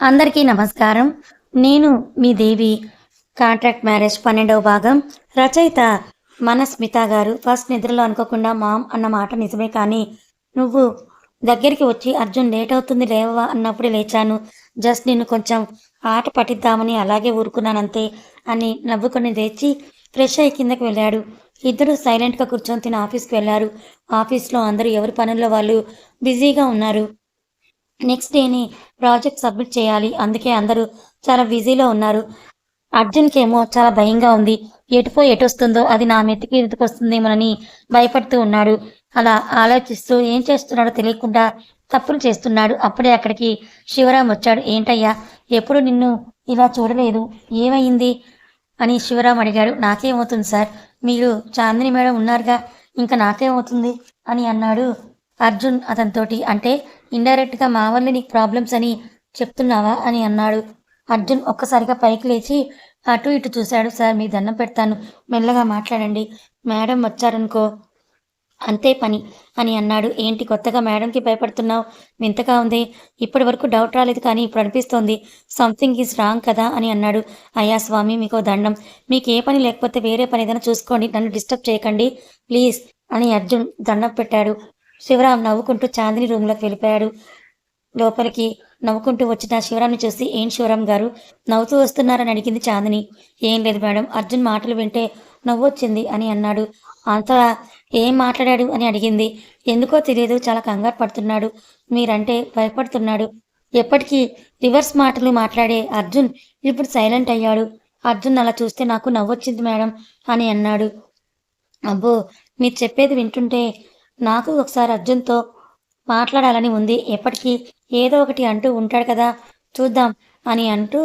అందరికీ నమస్కారం. నేను మీ దేవి. కాంట్రాక్ట్ మ్యారేజ్ పన్నెండవ భాగం. రచయిత మన స్మిత గారు. ఫస్ట్ నిద్రలో అనుకోకుండా మామ్ అన్న మాట నిజమే కానీ నువ్వు దగ్గరికి వచ్చి అర్జున్ లేట్ అవుతుంది లేవా అన్నప్పుడు లేచాను. జస్ట్ నిన్ను కొంచెం ఆట పట్టిద్దామని అలాగే ఊరుకున్నానంతే అని నవ్వుకొని లేచి ఫ్రెష్ అయ్యి కిందకి వెళ్ళాడు. ఇద్దరు సైలెంట్గా కూర్చొని తిన ఆఫీస్కి వెళ్ళారు. ఆఫీస్లో అందరూ ఎవరి పనుల్లో వాళ్ళు బిజీగా ఉన్నారు. నెక్స్ట్ డేని ప్రాజెక్ట్ సబ్మిట్ చేయాలి. అందుకే అందరూ చాలా బిజీలో ఉన్నారు. అర్జున్కి ఏమో చాలా భయంగా ఉంది. ఎటుపో ఎటు వస్తుందో అది నా మెత్తికి ఎదుకొస్తుందేమోనని భయపడుతూ ఉన్నాడు. అలా ఆలోచిస్తూ ఏం చేస్తున్నాడో తెలియకుండా తప్పులు చేస్తున్నాడు. అప్పుడే అక్కడికి శివరాం వచ్చాడు. ఏంటయ్యా ఎప్పుడు నిన్ను ఇలా చూడలేదు? ఏమైంది? అని శివరాం అడిగాడు. నాకేమవుతుంది సార్? మీరు చాందిని మేడం ఉన్నారుగా ఇంకా నాకేమవుతుంది? అని అన్నాడు అర్జున్ అతనితోటి. అంటే ఇండైరెక్ట్గా మా వల్ల నీకు ప్రాబ్లమ్స్ అని చెప్తున్నావా అని అన్నాడు. అర్జున్ ఒక్కసారిగా పైకి లేచి అటు ఇటు చూశాడు. సార్ మీ దండం పెడతాను. మెల్లగా మాట్లాడండి. మేడం వచ్చారనుకో అంతే పని అని అన్నాడు. ఏంటి కొత్తగా మేడంకి భయపడుతున్నావు? వింతగా ఉంది. ఇప్పటి వరకు డౌట్ రాలేదు కానీ ఇప్పుడు అనిపిస్తోంది. సంథింగ్ ఈజ్ రాంగ్ కదా అని అన్నాడు. అయ్యా స్వామి మీకు దండం. మీకు ఏ పని లేకపోతే వేరే పని ఏదైనా చూసుకోండి. నన్ను డిస్టర్బ్ చేయకండి. ప్లీజ్ అని అర్జున్ దండం పెట్టాడు. శివరాం నవ్వుకుంటూ చాందిని రూమ్లోకి వెళ్ళిపోయాడు. లోపలికి నవ్వుకుంటూ వచ్చిన శివరాంని చూసి ఏం శివరాం గారు? నవ్వుతూ వస్తున్నారని అడిగింది చాందిని. ఏం లేదు మేడం అర్జున్ మాటలు వింటే నవ్వొచ్చింది అని అన్నాడు. అంత ఏం మాట్లాడాడు? అని అడిగింది. ఎందుకో తెలియదు చాలా కంగారు పడుతున్నాడు. మీరంటే భయపడుతున్నాడు. ఎప్పటికీ రివర్స్ మాటలు మాట్లాడే అర్జున్ ఇప్పుడు సైలెంట్ అయ్యాడు. అర్జున్ అలా చూస్తే నాకు నవ్వొచ్చింది మేడం అని అన్నాడు. అబ్బో మీరు చెప్పేది వింటుంటే నాకు ఒకసారి అర్జున్తో మాట్లాడాలని ఉంది. ఎప్పటికీ ఏదో ఒకటి అంటూ ఉంటాడు కదా. చూద్దాం అని అంటూ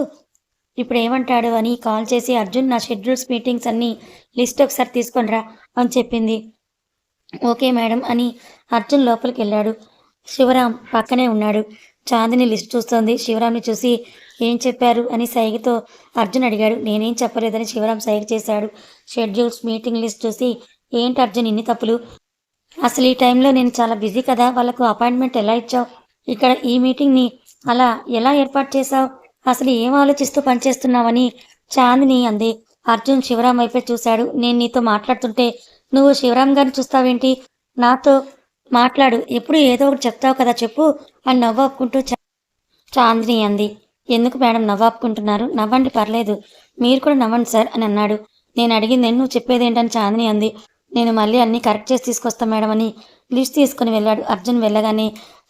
ఇప్పుడు ఏమంటాడు అని కాల్ చేసి అర్జున్ నా షెడ్యూల్స్ మీటింగ్స్ అన్నీ లిస్ట్ ఒకసారి తీసుకొనిరా అని చెప్పింది. ఓకే మేడం అని అర్జున్ లోపలికి వెళ్ళాడు. శివరాం పక్కనే ఉన్నాడు. చాందిని లిస్ట్ చూస్తోంది. శివరాంని చూసి ఏం చెప్పారు అని సైగతో అర్జున్ అడిగాడు. నేనేం చెప్పలేదని శివరాం సైగ చేశాడు. షెడ్యూల్స్ మీటింగ్ లిస్ట్ చూసి ఏంటి అర్జున్ ఇన్ని తప్పులు? అసలు ఈ టైంలో నేను చాలా బిజీ కదా వాళ్ళకు అపాయింట్మెంట్ ఎలా ఇచ్చావు? ఇక్కడ ఈ మీటింగ్ని అలా ఎలా ఏర్పాటు చేశావు? అసలు ఏం ఆలోచిస్తూ పనిచేస్తున్నావని చాందిని అంది. అర్జున్ శివరాం వైపే చూశాడు. నేను నీతో మాట్లాడుతుంటే నువ్వు శివరాం గారిని చూస్తావేంటి? నాతో మాట్లాడు. ఎప్పుడు ఏదో ఒకటి చెప్తావు కదా చెప్పు అని నవ్వాపుకుంటూ చా- చాందిని అంది. ఎందుకు మేడం నవ్వాపుకుంటున్నారు నవ్వండి పర్లేదు. మీరు కూడా నవ్వండి సార్ అని అన్నాడు. నేను అడిగింది నువ్వు చెప్పేదేంటని చాందిని అంది. నేను మళ్ళీ అన్నీ కరెక్ట్ చేసి తీసుకొస్తా మేడం అని లిస్ట్ తీసుకుని వెళ్ళాడు. అర్జున్ వెళ్ళగానే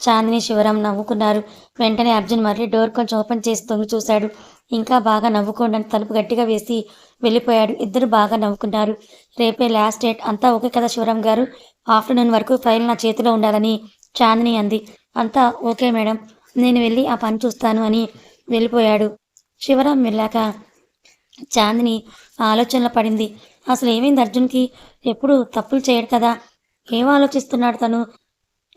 చాందిని శివరాం నవ్వుకున్నారు. వెంటనే అర్జున్ మళ్ళీ డోర్ కొంచెం ఓపెన్ చేసి తొంగి చూశాడు. ఇంకా బాగా నవ్వుకోండి తలుపు గట్టిగా వేసి వెళ్ళిపోయాడు. ఇద్దరు బాగా నవ్వుకున్నారు. రేపే లాస్ట్ డేట్. అంతా ఓకే కదా శివరాం గారు? ఆఫ్టర్నూన్ వరకు ఫైల్ నా చేతిలో ఉండాలని చాందిని అంది. అంతా ఓకే మేడం. నేను వెళ్ళి ఆ పని చూస్తాను అని వెళ్ళిపోయాడు. శివరాం వెళ్ళాక చాందిని ఆలోచనలో పడింది. అసలు ఏమైంది అర్జున్కి? ఎప్పుడు తప్పులు చేయడు కదా. ఏం ఆలోచిస్తున్నాడు తను?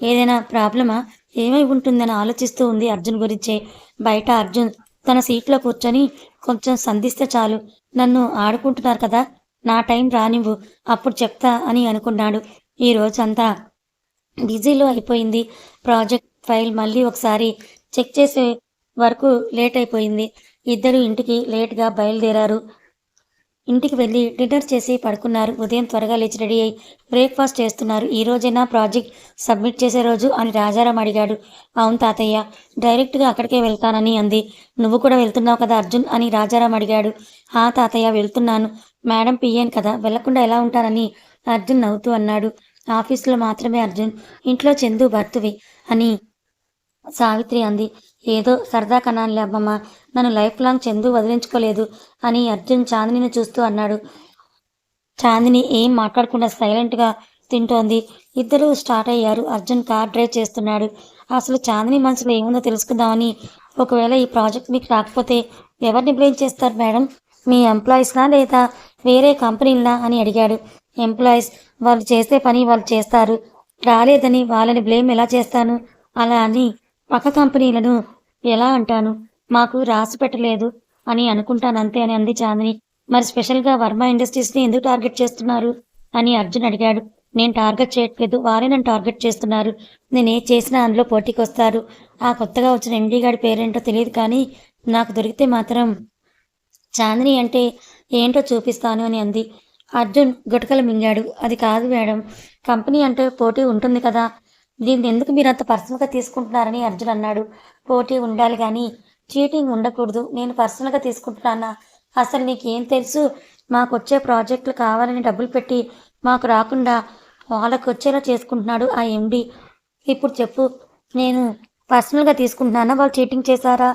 ఏదైనా ప్రాబ్లమా? ఏమై ఉంటుందని ఆలోచిస్తూ ఉంది అర్జున్ గురించే. బయట అర్జున్ తన సీట్లో కూర్చొని కొంచెం సంధిస్తే చాలు. నన్ను ఆడుకుంటున్నారు కదా. నా టైం రానివ్వు. అప్పుడు చెప్తా అని అనుకున్నాడు. ఈ రోజంతా బిజీలో అయిపోయింది. ప్రాజెక్ట్ ఫైల్ మళ్ళీ ఒకసారి చెక్ చేసే వరకు లేట్ అయిపోయింది. ఇద్దరు ఇంటికి లేట్గా బయలుదేరారు. ఇంటికి వెళ్ళి డిన్నర్ చేసి పడుకున్నారు. ఉదయం త్వరగా లేచి రెడీ అయి బ్రేక్ఫాస్ట్ చేస్తున్నారు. ఈ రోజైనా ప్రాజెక్ట్ సబ్మిట్ చేసే రోజు అని రాజారాం అడిగాడు. అవును తాతయ్య డైరెక్ట్గా అక్కడికే వెళ్తానని అంది. నువ్వు కూడా వెళ్తున్నావు కదా అర్జున్ అని రాజారాం అడిగాడు. ఆ తాతయ్య వెళ్తున్నాను. మేడం పియ్యాను కదా వెళ్ళకుండా ఎలా ఉంటానని అర్జున్ నవ్వుతూ అన్నాడు. ఆఫీసులో మాత్రమే అర్జున్ ఇంట్లో చందు భర్తువి అని సావిత్రి అంది. ఏదో సరదా కనాలి అమ్మమ్మ. నన్ను లైఫ్ లాంగ్ చందు వదిలించుకోలేదు అని అర్జున్ చాందినిని చూస్తూ అన్నాడు. చాందిని ఏం మాట్లాడకుండా సైలెంట్గా తింటోంది. ఇద్దరు స్టార్ట్ అయ్యారు. అర్జున్ కార్ డ్రైవ్ చేస్తున్నాడు. అసలు చాందిని మనసులో ఏముందో తెలుసుకుందామని. ఒకవేళ ఈ ప్రాజెక్ట్ మీకు రాకపోతే ఎవరిని బ్లేమ్ చేస్తారు మేడం? మీ ఎంప్లాయీస్నా లేదా వేరే కంపెనీలనా అని అడిగాడు. ఎంప్లాయీస్ వాళ్ళు చేసే పని వాళ్ళు చేస్తారు. రాలేదని వాళ్ళని బ్లేమ్ ఎలా చేస్తాను? అలా అని పక్క కంపెనీలను ఎలా అంటాను? మాకు రాసి పెట్టలేదు అని అనుకుంటానంతే అని అంది చాందిని. మరి స్పెషల్గా వర్మ ఇండస్ట్రీస్ని ఎందుకు టార్గెట్ చేస్తున్నారు? అని అర్జున్ అడిగాడు. నేను టార్గెట్ చేయట్లేదు వారే నన్ను టార్గెట్ చేస్తున్నారు. నేను ఏ చేసినా అందులో పోటీకి వస్తారు ఆ కొత్తగా వచ్చిన ఎండీ గారి పేరేంటో తెలియదు కానీ నాకు దొరికితే మాత్రం చాందిని అంటే ఏంటో చూపిస్తాను అని అంది. అర్జున్ గుటకలు మింగాడు. అది కాదు మేడం కంపెనీ అంటే పోటీ ఉంటుంది కదా. దీన్ని ఎందుకు మీరు అంత పర్సనల్గా తీసుకుంటున్నారని అర్జున్ అన్నాడు. పోటీ ఉండాలి కానీ చీటింగ్ ఉండకూడదు. నేను పర్సనల్గా తీసుకుంటున్నానా? అసలు నీకేం తెలుసు? మాకు వచ్చే ప్రాజెక్టులు కావాలని డబ్బులు పెట్టి మాకు రాకుండా వాళ్ళకు వచ్చేలా చేసుకుంటున్నాడు ఆ ఎండి ఇప్పుడు చెప్పు నేను పర్సనల్గా తీసుకుంటున్నానా? వాళ్ళు చీటింగ్ చేశారా?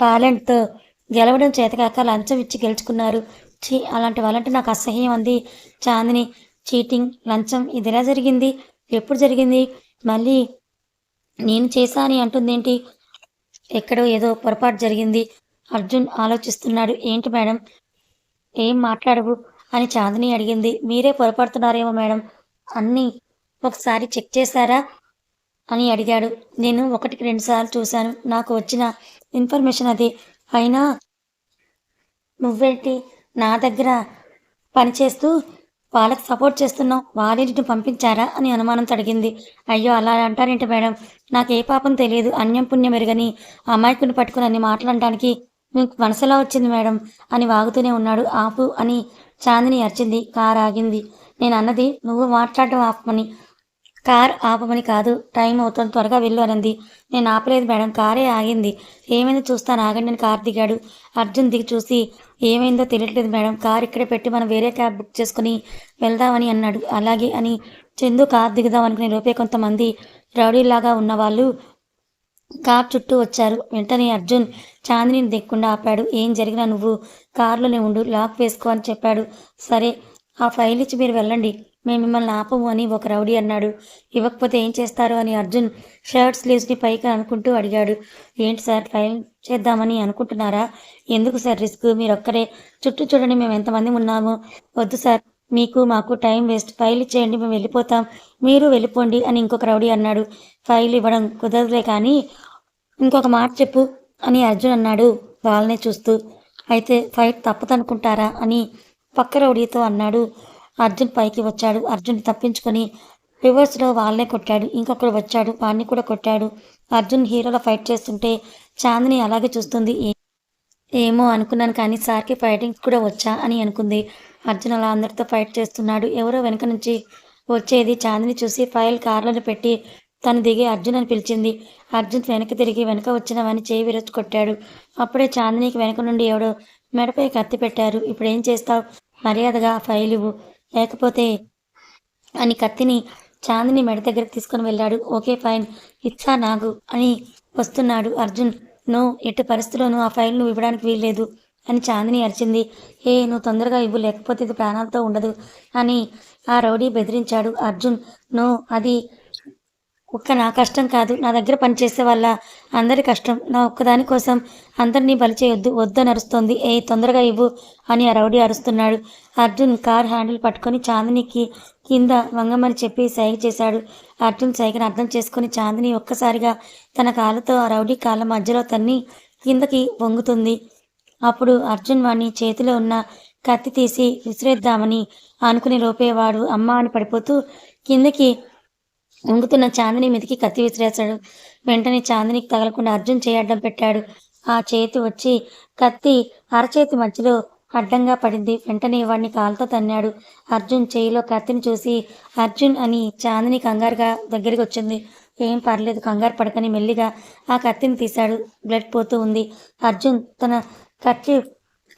టాలెంట్తో గెలవడం చేతకాక లంచం ఇచ్చి గెలుచుకున్నారు. చీ అలాంటి వాళ్ళంటే నాకు అసహ్యం అంది. చాందిని చీటింగ్ లంచం ఇదిలా జరిగింది? ఎప్పుడు జరిగింది? మళ్ళీ నేను చేశా అని అంటుందేంటి? ఎక్కడో ఏదో పొరపాటు జరిగింది. అర్జున్ ఆలోచిస్తున్నాడు. ఏంటి మేడం? ఏం మాట్లాడవు? అని చాందిని అడిగింది. మీరే పొరపడుతున్నారేమో మేడం. అన్నీ ఒకసారి చెక్ చేశారా? అని అడిగాడు. నేను ఒకటికి రెండు సార్లు చూశాను. నాకు వచ్చిన ఇన్ఫర్మేషన్ అది. అయినా నువ్వేంటి నా దగ్గర పనిచేస్తూ వాళ్ళకి సపోర్ట్ చేస్తున్నావు వాళ్ళే పంపించారా అని అనుమానంతో అడిగింది అయ్యో అలా అంటారేంటి మేడం? నాకు ఏ పాపం తెలియదు అన్యం పుణ్యం ఎరుగని అమాయకుని పట్టుకుని అన్ని మాట్లాడడానికి మీకు మనసులా వచ్చింది మేడం అని వాగుతూనే ఉన్నాడు. ఆపు అని చాందిని అరిచింది కారు ఆగింది నేను అన్నది నువ్వు మాట్లాడటం ఆపమని. కార్ ఆపమని కాదు టైం అవుతుంది త్వరగా వెళ్ళు అనంది. నేను ఆపలేదు మేడం కారే ఆగింది. ఏమైందో చూస్తాను ఆగండి అని కార్ దిగాడు. అర్జున్ దిగి చూసి ఏమైందో తెలియట్లేదు మేడం కార్ ఇక్కడే పెట్టి మనం వేరే క్యాబ్ బుక్ చేసుకుని వెళ్దామని అన్నాడు. అలాగే అని చందు కార్ దిగుదాం అనుకునే లోపే కొంతమంది రౌడీలాగా ఉన్నవాళ్ళు కార్ చుట్టూ వచ్చారు. వెంటనే అర్జున్ చాందిని దిక్కుండా ఆపాడు. ఏం జరిగినా నువ్వు కారులోనే ఉండు లాక్ వేసుకో అని చెప్పాడు. సరే ఆ ఫైల్ ఇచ్చి మీరు వెళ్ళండి. మేము మిమ్మల్ని ఆపము అని ఒక రౌడీ అన్నాడు. ఇవ్వకపోతే ఏం చేస్తారు అని అర్జున్ షర్ట్ స్లీవ్స్ని పైకి అనుకుంటూ అడిగాడు. ఏంటి సార్ ఫైల్ చేద్దామని అనుకుంటున్నారా? ఎందుకు సార్ రిస్క్? మీరు ఒక్కరే చుట్టూ చూడండి మేము ఎంతమంది ఉన్నాము. వద్దు సార్ మీకు మాకు టైం వేస్ట్. ఫైల్ ఇచ్చేయండి మేము వెళ్ళిపోతాం. మీరు వెళ్ళిపోండి అని ఇంకొక రౌడీ అన్నాడు. ఫైల్ ఇవ్వడం కుదరదులే కానీ ఇంకొక మాట చెప్పు అని అర్జున్ అన్నాడు వాళ్ళనే చూస్తూ. అయితే ఫైట్ తప్పదనుకుంటారా అని పక్క రౌడీతో అన్నాడు. అర్జున్ పైకి వచ్చాడు. అర్జున్ తప్పించుకొని రివర్స్లో వాళ్ళనే కొట్టాడు. ఇంకొకడు వచ్చాడు. వాడిని కూడా కొట్టాడు. అర్జున్ హీరోలో ఫైట్ చేస్తుంటే చాందిని అలాగే చూస్తుంది. ఏమో అనుకున్నాను కానీ సార్కి ఫైటింగ్ కూడా వచ్చా అని అనుకుంది. అర్జున్ అలా అందరితో ఫైట్ చేస్తున్నాడు. ఎవరో వెనక నుంచి వచ్చేది చాందిని చూసి ఫైల్ కార్లను పెట్టి తను దిగి అర్జున్ అని పిలిచింది. అర్జున్ వెనక్కి తిరిగి వెనక వచ్చినవని చేయి విరచి కొట్టాడు. అప్పుడే చాందినికి వెనక నుండి ఎవడో మెడపై కత్తి పెట్టారు. ఇప్పుడు ఏం చేస్తావు? మర్యాదగా ఫైల్ ఇవ్వు. లేకపోతే అని కత్తిని చాందిని మెడ దగ్గరకు తీసుకొని వెళ్ళాడు. Okay fine. ఇచ్చా నాగు అని వస్తున్నాడు అర్జున్. నో ఎట్టి పరిస్థితుల్లోనూ ఆ ఫైల్ నువ్వు ఇవ్వడానికి వీల్లేదు అని చాందిని అరిచింది. ఏ నువ్వు తొందరగా ఇవ్వు లేకపోతే ఇది ప్రాణాలతో ఉండదు అని ఆ రౌడీ బెదిరించాడు అర్జున్. నో అది ఒక్క నా కష్టం కాదు. నా దగ్గర పనిచేసే వాళ్ళ అందరి కష్టం. నా ఒక్కదాని కోసం అందరినీ బలి చేయొద్దు. వద్దని అరుస్తోంది. ఏ తొందరగా ఇవ్వు అని ఆ రౌడీ అరుస్తున్నాడు. అర్జున్ కార్ హ్యాండిల్ పట్టుకొని చాందినికి కింద వంగమని చెప్పి సైగ చేశాడు. అర్జున్ సైగను అర్థం చేసుకుని చాందిని ఒక్కసారిగా తన కాళ్ళతో ఆ రౌడీ కాళ్ళ మధ్యలో తన్ని కిందకి వంగుతుంది. అప్పుడు అర్జున్ వాణ్ణి చేతిలో ఉన్న కత్తి తీసి విసిరేద్దామని అనుకునే లోపే వాడు అమ్మ అని పడిపోతూ కిందకి వంగుతున్న చాందిని మీదకి కత్తి విసిరేశాడు. వెంటనే చాందినికి తగలకుండా అర్జున్ చేయి అడ్డం పెట్టాడు. ఆ చేతి వచ్చి కత్తి అరచేతి మధ్యలో అడ్డంగా పడింది. వెంటనే వాడిని కాలుతో తన్నాడు. అర్జున్ చేయిలో కత్తిని చూసి అర్జున్ అని చాందిని కంగారుగా దగ్గరికి వచ్చింది. ఏం పర్లేదు కంగారు పడకని మెల్లిగా ఆ కత్తిని తీశాడు. బ్లడ్ పోతూ ఉంది. అర్జున్ తన కత్తి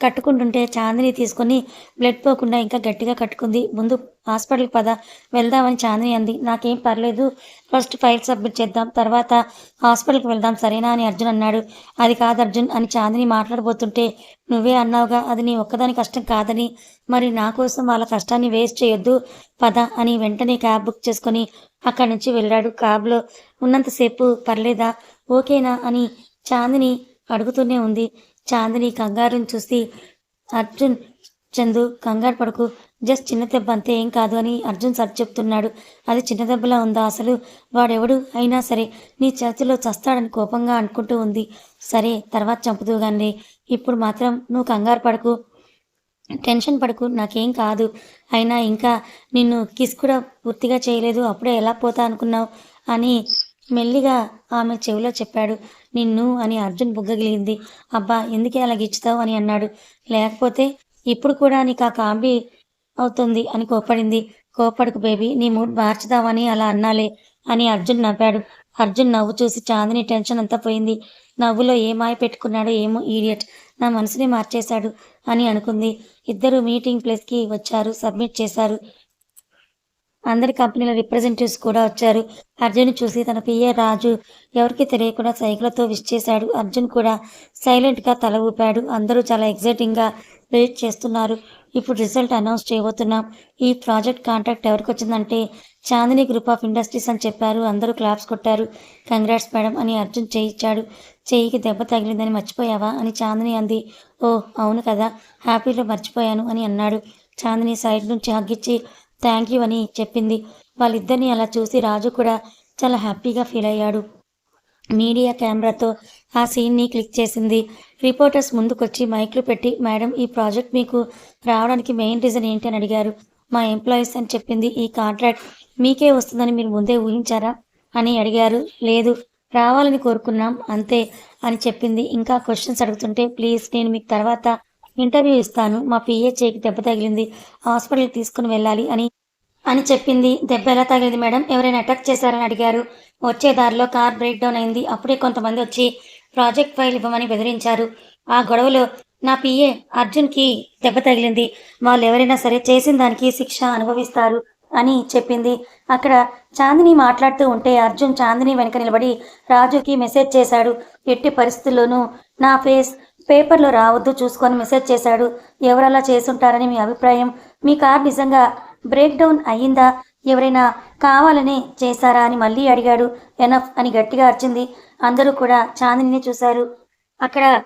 కట్టుకుంటుంటే చాందిని తీసుకొని బ్లడ్ పోకుండా ఇంకా గట్టిగా కట్టుకుంది. ముందు హాస్పిటల్కి పద వెళ్దామని చాందిని అంది. నాకేం పర్లేదు ఫస్ట్ ఫైల్ సబ్మిట్ చేద్దాం తర్వాత హాస్పిటల్కి వెళ్దాం సరేనా అని అర్జున్ అన్నాడు. అది కాదు అర్జున్ అని చాందిని మాట్లాడబోతుంటే నువ్వే అన్నావుగా అది నీ ఒక్కదాని కష్టం కాదని. మరి నా కోసం వాళ్ళ కష్టాన్ని వేస్ట్ చేయొద్దు పద అని వెంటనే క్యాబ్ బుక్ చేసుకొని అక్కడి నుంచి వెళ్ళాడు. క్యాబ్లో ఉన్నంతసేపు పర్లేదా? ఓకేనా అని చాందిని అడుగుతూనే ఉంది. చాందిని కంగారుని చూసి అర్జున్ చందు కంగారు పడకు. జస్ట్ చిన్న దెబ్బ అంతే ఏం కాదు అని అర్జున్ సర్ చెప్తున్నాడు. అది చిన్న దెబ్బలా ఉందా అసలు? వాడెవడు అయినా సరే నీ చేతిలో చస్తాడని కోపంగా అనుకుంటూ ఉంది. సరే తర్వాత చంపుతూ గాని ఇప్పుడు మాత్రం నువ్వు కంగారు పడకు. టెన్షన్ పడకు నాకేం కాదు. అయినా ఇంకా నిన్ను కిస్ కూడా పూర్తిగా చేయలేదు. అప్పుడే ఎలా పోతా అనుకున్నావు? అని మెల్లిగా ఆమె చెవిలో చెప్పాడు. నిన్ను అని అర్జున్ బుగ్గగిలింది. అబ్బా ఎందుకే అలా గిచ్చుతావు అని అన్నాడు. లేకపోతే ఇప్పుడు కూడా నీకు ఆ కాంబి అవుతుంది అని కోపడింది కోపడకు బేబీ నీ మూడ్ మార్చుదామని అలా అన్నాలే అని అర్జున్ నవ్వాడు. అర్జున్ నవ్వు చూసి చాందిని టెన్షన్ అంతా పోయింది. నవ్వులో ఏమాయ పెట్టుకున్నాడో ఏమో ఈడియట్ నా మనసుని మార్చేశాడు అని అనుకుంది. ఇద్దరు మీటింగ్ ప్లేస్కి వచ్చారు సబ్మిట్ చేశారు. అందరి కంపెనీల రిప్రజెంటేటివ్స్ కూడా వచ్చారు. అర్జున్ చూసి తన పిఏ రాజు ఎవరికి తెలియకుండా సైకిల్తో విష్ చేశాడు. అర్జున్ కూడా సైలెంట్గా తల ఊపాడు. అందరూ చాలా ఎగ్జైటింగ్గా వెయిట్ చేస్తున్నారు. ఇప్పుడు రిజల్ట్ అనౌన్స్ చేయబోతున్నాం. ఈ ప్రాజెక్ట్ కాంట్రాక్ట్ ఎవరికి వచ్చిందంటే చాందిని గ్రూప్ ఆఫ్ ఇండస్ట్రీస్ అని చెప్పారు. అందరూ క్లాప్స్ కొట్టారు. కంగ్రాట్స్ మేడం అని అర్జున్ చేయించాడు. చేయికి దెబ్బ తగిలిందని మర్చిపోయావా? అని చాందిని అంది. ఓ అవును కదా. హ్యాపీలో మర్చిపోయాను అని అన్నాడు. చాందిని సైడ్ నుంచి హగ్గిచ్చి థ్యాంక్ యూ అని చెప్పింది. వాళ్ళిద్దరిని అలా చూసి రాజు కూడా చాలా హ్యాపీగా ఫీల్ అయ్యాడు. మీడియా కెమెరాతో ఆ సీన్ని క్లిక్ చేసింది. రిపోర్టర్స్ ముందుకొచ్చి మైక్లు పెట్టి మేడం ఈ ప్రాజెక్ట్ మీకు రావడానికి మెయిన్ రీజన్ ఏంటి? అని అడిగారు. మా ఎంప్లాయీస్ అని చెప్పింది ఈ కాంట్రాక్ట్. మీకే వస్తుందని మీరు ముందే ఊహించారా? అని అడిగారు. లేదు రావాలని కోరుకున్నాం అంతే అని చెప్పింది. ఇంకా క్వశ్చన్స్ అడుగుతుంటే ప్లీజ్ నేను మీకు తర్వాత ఇంటర్వ్యూ ఇస్తాను. మా పిఏ చేయికి దెబ్బ తగిలింది. హాస్పిటల్కి తీసుకుని వెళ్ళాలి అని అని చెప్పింది. దెబ్బ ఎలా తగిలింది మేడం? ఎవరైనా అటాక్ చేశారని అడిగారు. వచ్చే దారిలో కార్ బ్రేక్ డౌన్ అయింది. అప్పుడే కొంతమంది వచ్చి ప్రాజెక్ట్ ఫైల్ ఇవ్వమని బెదిరించారు. ఆ గొడవలో నా పిఏ అర్జున్కి దెబ్బ తగిలింది. వాళ్ళు ఎవరైనా సరే చేసిన దానికి శిక్ష అనుభవిస్తారు అని చెప్పింది. అక్కడ చాందిని మాట్లాడుతూ ఉంటే అర్జున్ చాందిని వెనక నిలబడి రాజుకి మెసేజ్ చేశాడు. ఎట్టి పరిస్థితుల్లోనూ నా ఫేస్ పేపర్లో రావద్దు చూసుకొని మెసేజ్ చేశాడు. ఎవరలా చేసుంటారని మీ అభిప్రాయం? మీ కార్ నిజంగా బ్రేక్ డౌన్ అయ్యిందా? ఎవరైనా కావాలని చేశారా అని మళ్ళీ అడిగాడు. ఎనఫ్ అని గట్టిగా అర్చింది. అందరూ కూడా చాందిని చూశారు. అక్కడ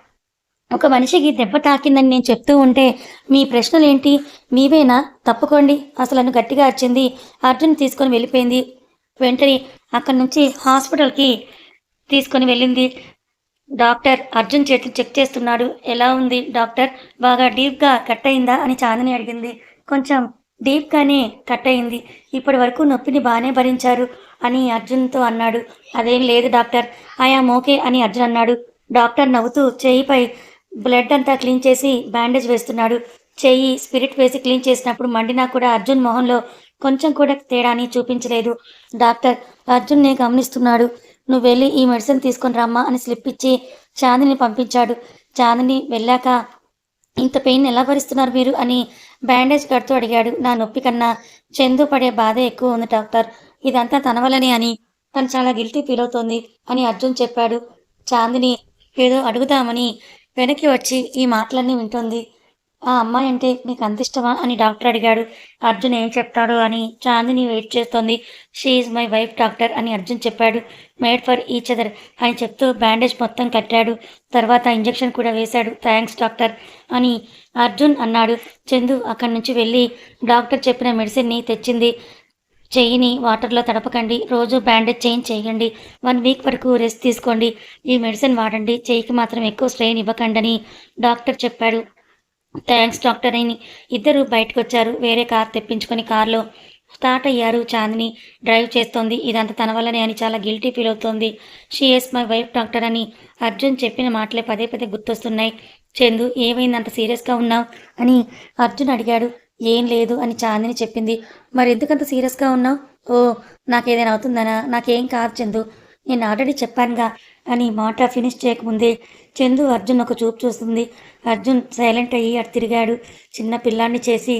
ఒక మనిషికి దెబ్బ తాకిందని నేను చెప్తూ ఉంటే మీ ప్రశ్నలేంటి? మీవేనా? తప్పుకోండి. అసలు గట్టిగా అర్చింది. అర్జున్ తీసుకొని వెళ్ళిపోయింది. వెంటనే అక్కడి నుంచి హాస్పిటల్కి తీసుకొని వెళ్ళింది. డాక్టర్ అర్జున్ చేతిని చెక్ చేస్తున్నాడు. ఎలా ఉంది డాక్టర్? బాగా డీప్గా కట్ అయిందా అని చాందని అడిగింది. కొంచెం డీప్గానే కట్ అయింది ఇప్పటి వరకు నొప్పిని బాగానే భరించారు అని అర్జున్తో అన్నాడు. అదేం లేదు డాక్టర్. ఆయామ్ ఓకే అని అర్జున్ అన్నాడు. డాక్టర్ నవ్వుతూ చేయిపై బ్లడ్ అంతా క్లీన్ చేసి బ్యాండేజ్ వేస్తున్నాడు. చెయ్యి స్పిరిట్ వేసి క్లీన్ చేసినప్పుడు మండినా కూడా అర్జున్ మొహంలో కొంచెం కూడా తేడాని చూపించలేదు. డాక్టర్ అర్జున్నే గమనిస్తున్నాడు. నువ్వు వెళ్ళి ఈ మెడిసిన్ తీసుకొని రమ్మా అని స్లిప్ ఇచ్చి చాందిని పంపించాడు. చాందిని వెళ్ళాక ఇంత పెయిన్ ఎలా భరిస్తున్నారు మీరు? అని బ్యాండేజ్ కడుతూ అడిగాడు. నా నొప్పి కన్నా చందు పడే బాధ ఎక్కువ ఉంది డాక్టర్. ఇదంతా తన వల్లనే అని తను చాలా గిల్టీ ఫీల్ అవుతోంది అని అర్జున్ చెప్పాడు. చాందిని ఏదో అడుగుదామని వెనక్కి వచ్చి ఈ మాటలన్నీ వింటోంది. ఆ అమ్మాయి అంటే నీకు అంత ఇష్టమా? అని డాక్టర్ అడిగాడు. అర్జున్ ఏం చెప్తాడు అని చాందిని వెయిట్ చేస్తోంది. షీఈ్ మై వైఫ్ డాక్టర్ అని అర్జున్ చెప్పాడు. మేడ్ ఫర్ ఈచ్ అదర్ అని చెప్తూ బ్యాండేజ్ మొత్తం కట్టాడు. తర్వాత ఇంజెక్షన్ కూడా వేశాడు. థ్యాంక్స్ డాక్టర్ అని అర్జున్ అన్నాడు. చందు అక్కడి నుంచి వెళ్ళి డాక్టర్ చెప్పిన మెడిసిన్ని తెచ్చింది. చెయ్యిని వాటర్లో తడపకండి. రోజు బ్యాండేజ్ చేంజ్ చేయండి. వన్ వీక్ వరకు రెస్ట్ తీసుకోండి. ఈ మెడిసిన్ వాడండి. చెయ్యికి మాత్రం ఎక్కువ స్ట్రెయిన్ ఇవ్వకండి అని డాక్టర్ చెప్పాడు. థ్యాంక్స్ డాక్టర్ అని ఇద్దరు బయటకు వచ్చారు వేరే కార్ తెప్పించుకొని కార్లో స్టార్ట్ అయ్యారు చాందిని. డ్రైవ్ చేస్తోంది. ఇదంతా తన వల్లనే అని చాలా గిల్టీ ఫీల్ అవుతోంది. షీఎస్ మై వైఫ్ డాక్టర్ అని అర్జున్ చెప్పిన మాటలే పదే పదే గుర్తొస్తున్నాయి. చందు ఏమైంది? అంత సీరియస్గా ఉన్నావు? అని అర్జున్ అడిగాడు. ఏం లేదు అని చాందిని చెప్పింది. మరి ఎందుకంత సీరియస్గా ఉన్నావు? ఓ నాకేదైనా అవుతుందనా? నాకేం కాదు చందు. నేను ఆల్రెడీ చెప్పానుగా అని మాట ఫినిష్ చేయకముందే చందు అర్జున్ ఒక చూపు చూస్తుంది. అర్జున్ సైలెంట్ అయ్యి అటు తిరిగాడు. చిన్న పిల్లాన్ని చేసి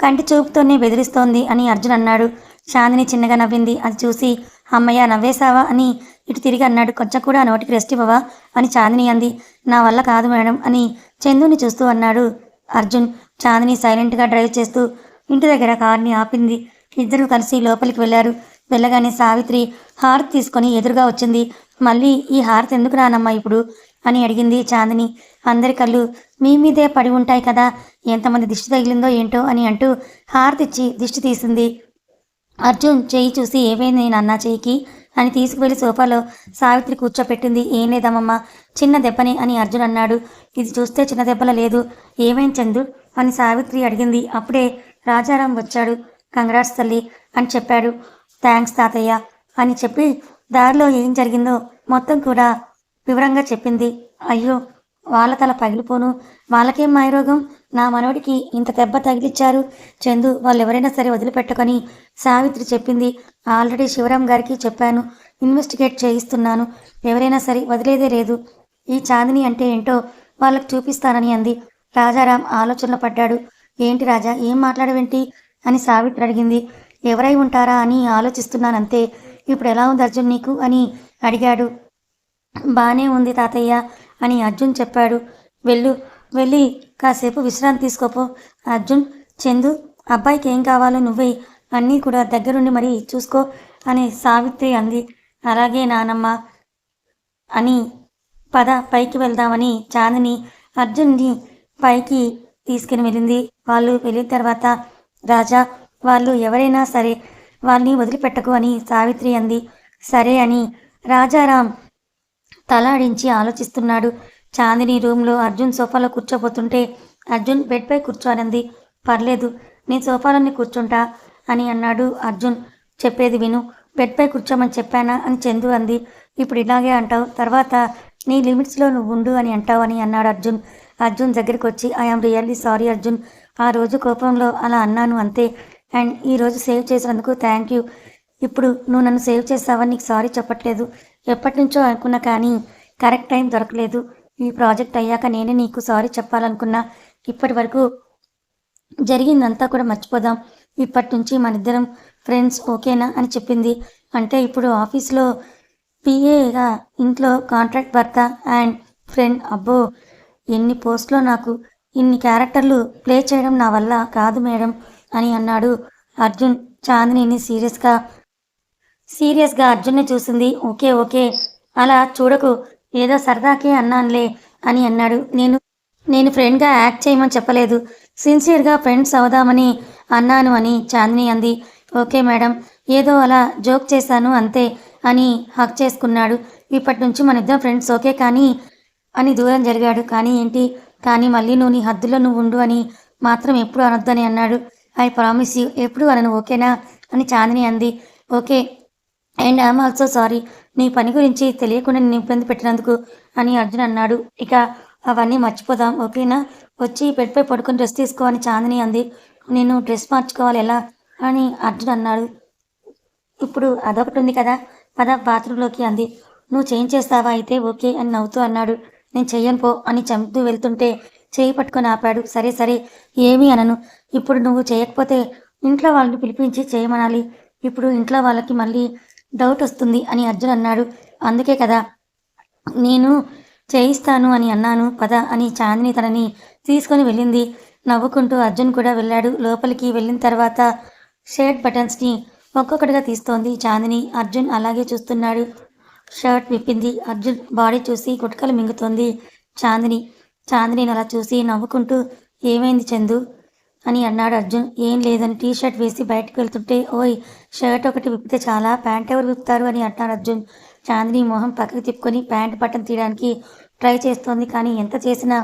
కంటి చూపుతోనే బెదిరిస్తోంది అని అర్జున్ అన్నాడు. చాందిని చిన్నగా నవ్వింది. అది చూసి అమ్మయ్య నవ్వేశావా? అని ఇటు తిరిగి అన్నాడు. కొంచెం కూడా నోటికి రెస్ట్ ఇవ్వవా? అని చాందిని అంది. నా వల్ల కాదు మేడం అని చందుని చూస్తూ అన్నాడు అర్జున్. చాందిని సైలెంట్గా డ్రైవ్ చేస్తూ ఇంటి దగ్గర కార్ని ఆపింది. ఇద్దరూ కలిసి లోపలికి వెళ్ళారు. వెళ్ళగానే సావిత్రి హారతి తీసుకొని ఎదురుగా వచ్చింది. మళ్ళీ ఈ హారతి ఎందుకు రానమ్మా ఇప్పుడు? అని అడిగింది చాందిని. అందరి కళ్ళు మీ మీదే పడి ఉంటాయి కదా. ఎంతమంది దిష్టి తగిలిందో ఏంటో అని అంటూ హారతిచ్చి దిష్టి తీసింది. అర్జున్ చెయ్యి చూసి ఏమైంది నాన్న చెయ్యికి అని తీసుకువెళ్ళి సోఫాలో సావిత్రి కూర్చోపెట్టింది. ఏం లేదమ్మమ్మ చిన్న దెబ్బని అని అర్జున్ అన్నాడు. ఇది చూస్తే చిన్న దెబ్బల లేదు. ఏమేం చందు? అని సావిత్రి అడిగింది. అప్పుడే రాజారాం వచ్చాడు. కంగ్రాట్స్ తల్లి అని చెప్పాడు. థ్యాంక్స్ తాతయ్య అని చెప్పి దారిలో ఏం జరిగిందో మొత్తం కూడా వివరంగా చెప్పింది. అయ్యో వాళ్ళ తల పగిలిపోను. వాళ్ళకేం మాయరోగం? నా మనవడికి ఇంత దెబ్బ తగిలిచ్చారు. చందు వాళ్ళు ఎవరైనా సరే వదిలిపెట్టుకొని సావిత్రి చెప్పింది. ఆల్రెడీ శివరాం గారికి చెప్పాను. ఇన్వెస్టిగేట్ చేయిస్తున్నాను. ఎవరైనా సరే వదిలేదే లేదు. ఈ చాందిని అంటే ఏంటో వాళ్ళకు చూపిస్తానని అంది. రాజారాం ఆలోచనలో పడ్డాడు. ఏంటి రాజా ఏం మాట్లాడవేంటి? అని సావిత్రి అడిగింది. ఎవరై ఉంటారా అని ఆలోచిస్తున్నానంతే. ఇప్పుడు ఎలా ఉంది అర్జున్ నీకు? అని అడిగాడు. బాగానే ఉంది తాతయ్య అని అర్జున్ చెప్పాడు. వెళ్ళు వెళ్ళి కాసేపు విశ్రాంతి తీసుకోపో. అర్జున్ చందు అబ్బాయికి ఏం కావాలో నువ్వే అన్నీ కూడా దగ్గరుండి మరి చూసుకో అని సావిత్రి అంది. అలాగే నానమ్మ అని పద పైకి వెళ్దామని చాందిని అర్జున్ని పైకి తీసుకుని వెళ్ళింది. వాళ్ళు వెళ్ళిన తర్వాత రాజా వాళ్ళు ఎవరైనా సరే వాళ్ళని వదిలిపెట్టకు అని సావిత్రి అంది. సరే అని రాజారాం తలాడించి ఆలోచిస్తున్నాడు. చాందిని రూమ్లో అర్జున్ సోఫాలో కూర్చోబోతుంటే అర్జున్ బెడ్పై కూర్చోనంది. పర్లేదు నేను సోఫాలోనే కూర్చుంటా అని అన్నాడు అర్జున్. చెప్పేది విను బెడ్పై కూర్చోమని చెప్పానా అని చందు అంది. ఇప్పుడు ఇలాగే అంటావు తర్వాత నీ లిమిట్స్లో నువ్వు ఉండు అని అంటావు అని అన్నాడు అర్జున్. అర్జున్ దగ్గరికి వచ్చి ఐఆమ్ రియల్లీ సారీ అర్జున్. ఆ రోజు కోపంలో అలా అన్నాను అంతే. అండ్ ఈరోజు సేవ్ చేసినందుకు థ్యాంక్ యూ. ఇప్పుడు నువ్వు నన్ను సేవ్ చేస్తావని నీకు సారీ చెప్పట్లేదు. ఎప్పటి నుంచో అనుకున్నా కానీ కరెక్ట్ టైం దొరకలేదు. ఈ ప్రాజెక్ట్ అయ్యాక నేనే నీకు సారీ చెప్పాలనుకున్నా. ఇప్పటి వరకు జరిగిందంతా కూడా మర్చిపోదాం. ఇప్పటి నుంచి మన ఇద్దరం ఫ్రెండ్స్ ఓకేనా అని చెప్పింది. అంటే ఇప్పుడు ఆఫీస్లో పిఏగా ఇంట్లో కాంట్రాక్ట్ భర్త అండ్ ఫ్రెండ్ అబ్బో ఎన్ని పోస్ట్లో నాకు ఇన్ని క్యారెక్టర్లు ప్లే చేయడం నా వల్ల కాదు మేడం. అని అన్నాడు. అర్జున్ చాందినిని సీరియస్గా సీరియస్గా అర్జున్ని చూసింది. Okay okay. అలా చూడకు. ఏదో సరదాకే అన్నానులే అని అన్నాడు. నేను నేను ఫ్రెండ్గా యాక్ట్ చేయమని చెప్పలేదు. సిన్సియర్గా ఫ్రెండ్స్ అవుదామని అన్నాను అని చాందిని అంది. ఓకే మేడం ఏదో అలా జోక్ చేశాను అంతే అని హక్ చేసుకున్నాడు. ఇప్పటి నుంచి మన ఇద్దరం ఫ్రెండ్స్ ఓకే కానీ అని దూరం జరిగాడు. కానీ ఏంటి? కానీ మళ్ళీ నువ్వు నీ హద్దులో నువ్వు ఉండు అని మాత్రం ఎప్పుడు అనొద్దని అన్నాడు. ఐ ప్రామిస్ యూ ఎప్పుడు అనను ఓకేనా? అని చాందిని అంది. Okay. And I'm also sorry. నీ పని గురించి తెలియకుండా నేను ఇబ్బంది పెట్టినందుకు అని అర్జున్ అన్నాడు. ఇక అవన్నీ మర్చిపోదాం ఓకేనా? వచ్చి బెడ్పై పడుకొని డ్రెస్ తీసుకో అని చాందిని అంది. నేను డ్రెస్ మార్చుకోవాలి ఎలా? అని అర్జున్ అన్నాడు. ఇప్పుడు అదొకటి ఉంది కదా? పద బాత్రూంలోకి అంది. నువ్వు చేంజ్ చేస్తావా అయితే ఓకే అని నవ్వుతూ అన్నాడు. నేను చెయ్యను పో అని చంపుతూ వెళ్తుంటే చేయి పట్టుకొని ఆపాడు. సరే సరే. ఏమీ అనను. ఇప్పుడు నువ్వు చేయకపోతే ఇంట్లో వాళ్ళని పిలిపించి చేయమనాలి. ఇప్పుడు ఇంట్లో వాళ్ళకి మళ్ళీ డౌట్ వస్తుంది అని అర్జున్ అన్నాడు. అందుకే కదా నేను చేయిస్తాను అని అన్నాను పద అని చాందిని తనని తీసుకొని వెళ్ళింది. నవ్వుకుంటూ అర్జున్ కూడా వెళ్ళాడు. లోపలికి వెళ్ళిన తర్వాత షర్ట్ బటన్స్ని ఒక్కొక్కటిగా తీస్తోంది చాందిని. అర్జున్ అలాగే చూస్తున్నాడు. షర్ట్ విప్పింది. అర్జున్ బాడీ చూసి గుట్కలు మింగుతోంది చాందిని. చాందిని అలా చూసి నవ్వుకుంటూ ఏమైంది చందు? అని అన్నాడు అర్జున్. ఏం లేదని టీ షర్ట్ వేసి బయటకు వెళ్తుంటే ఓయ్ షర్ట్ ఒకటి విప్పితే చాలా ప్యాంట్ ఎవరు విప్పుతారు అని అన్నాడు అర్జున్. చాందిని మొహం పక్కకి తిప్పుకొని ప్యాంట్ బటన్ తీయడానికి ట్రై చేస్తోంది కానీ ఎంత చేసినా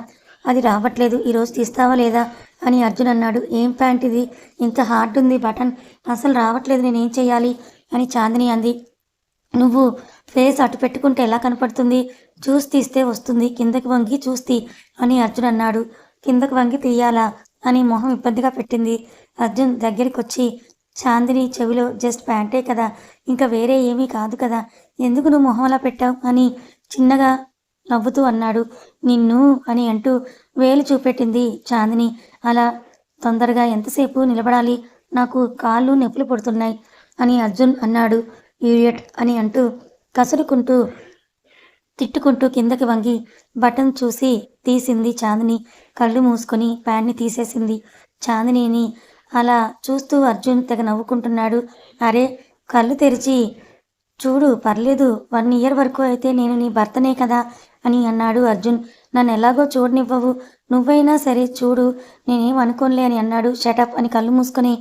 అది రావట్లేదు. ఈరోజు తీస్తావా లేదా అని అర్జున్ అన్నాడు. ఏం ప్యాంట్ ఇది? ఇంత హార్డ్ ఉంది బటన్. అసలు రావట్లేదు నేనేం చేయాలి అని చాందిని అంది. నువ్వు ఫేస్ అటు పెట్టుకుంటే ఎలా కనపడుతుంది? చూసి తీస్తే వస్తుంది. కిందకి వంగి చూస్తీ అని అర్జున్ అన్నాడు. కిందకి వంగి తీయాలా? అని మొహం ఇబ్బందిగా పెట్టింది. అర్జున్ దగ్గరికి వచ్చి చాందిని చెవిలో జస్ట్ ప్యాంటే కదా ఇంకా వేరే ఏమీ కాదు కదా ఎందుకు నువ్వు మొహం అలా పెట్టావు? అని చిన్నగా నవ్వుతూ అన్నాడు. నిన్ను అని అంటూ వేలు చూపెట్టింది చాందిని. అలా తొందరగా ఎంతసేపు నిలబడాలి? నాకు కాళ్ళు నొప్పులు పడుతున్నాయి అని అర్జున్ అన్నాడు. ఈడియట్ అని అంటూ కసురుకుంటూ తిట్టుకుంటూ కిందకి వంగి బటన్ చూసి తీసింది చాందిని. కళ్ళు మూసుకొని ప్యాంట్ని తీసేసింది చాందినిని. అలా చూస్తూ అర్జున్ తెగ నవ్వుకుంటున్నాడు. అరే కళ్ళు తెరిచి చూడు పర్లేదు వన్ ఇయర్ వరకు అయితే నేను నీ భర్తనే కదా అని అన్నాడు అర్జున్. నన్ను ఎలాగో చూడనివ్వవు. నువ్వైనా సరే చూడు నేనేం అనుకోనులే అని అన్నాడు షటప్ అని కళ్ళు మూసుకొని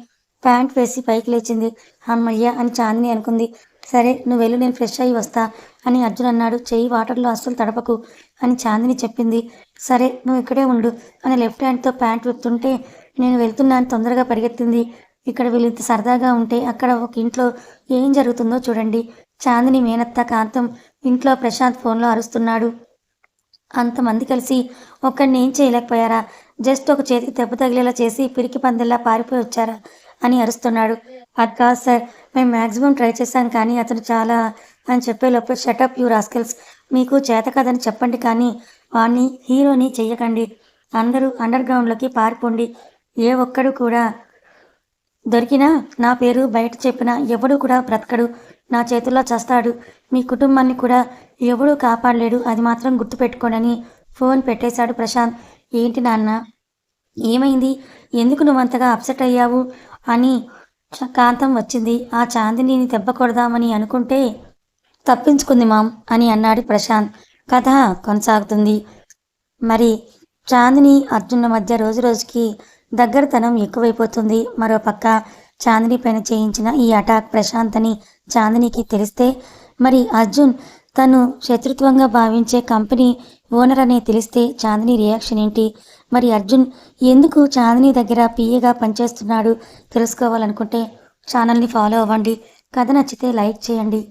ప్యాంట్ వేసి పైకి లేచింది. అమ్మయ్య అని చాందిని అనుకుంది. సరే నువ్వు వెళ్ళు నేను ఫ్రెష్ అయ్యి వస్తా అని అర్జున్ అన్నాడు. చెయ్యి వాటర్లో అస్సలు తడపకు అని చాందిని చెప్పింది. సరే నువ్వు ఇక్కడే ఉండు అని లెఫ్ట్ హ్యాండ్తో ప్యాంట్ విప్పుతుంటే నేను వెళ్తున్నాను తొందరగా పరిగెత్తింది. ఇక్కడ వీళ్ళు ఇంత సరదాగా ఉంటే అక్కడ ఒక ఇంట్లో ఏం జరుగుతుందో చూడండి. చాందిని మేనత్త కాంతం ఇంట్లో ప్రశాంత్ ఫోన్లో అరుస్తున్నాడు. అంతమంది కలిసి ఒక్కడిని ఏం చేయలేకపోయారా? జస్ట్ ఒక చేతికి దెబ్బ తగిలేలా చేసి పిరికి పందెల్లా పారిపోయి వచ్చారా అని అరుస్తున్నాడు. అది కాదు సార్ మేము మ్యాక్సిమం ట్రై చేశాం కానీ అతను చాలా అని చెప్పే లోపల షటప్ యూ రాస్కిల్స్ మీకు చేత కదని చెప్పండి కానీ వాణ్ణి హీరోని చెయ్యకండి. అందరూ అండర్ గ్రౌండ్లోకి పారిపోండి. ఏ ఒక్కడు కూడా దొరికినా నా పేరు బయట చెప్పినా ఎవడు కూడా బ్రతకడు. నా చేతుల్లో చస్తాడు. మీ కుటుంబాన్ని కూడా ఎవడూ కాపాడలేడు. అది మాత్రం గుర్తుపెట్టుకోనని ఫోన్ పెట్టేశాడు ప్రశాంత్. ఏంటి నాన్న? ఏమైంది? ఎందుకు నువ్వంతగా అప్సెట్ అయ్యావు? అని కాంతం వచ్చింది. ఆ చాందిని దెబ్బ కొడదామని అనుకుంటే తప్పించుకుంది మామ్ అని అన్నాడు ప్రశాంత్. కథ కొనసాగుతుంది. మరి చాందిని అర్జున్ల మధ్య రోజు రోజుకి దగ్గరతనం ఎక్కువైపోతుంది. మరో పక్క చాందిని పైన చేయించిన ఈ అటాక్ ప్రశాంత్ అని చాందినికి తెలిస్తే మరి అర్జున్ తను శత్రుత్వంగా భావించే కంపెనీ ఓనర్ అనే తెలిస్తే చాందిని రియాక్షన్ ఏంటి? మరి అర్జున్ ఎందుకు చాందిని దగ్గర పిఏగా పనిచేస్తున్నాడు తెలుసుకోవాలనుకుంటే ఛానల్ని ఫాలో అవ్వండి. కథ నచ్చితే లైక్ చేయండి.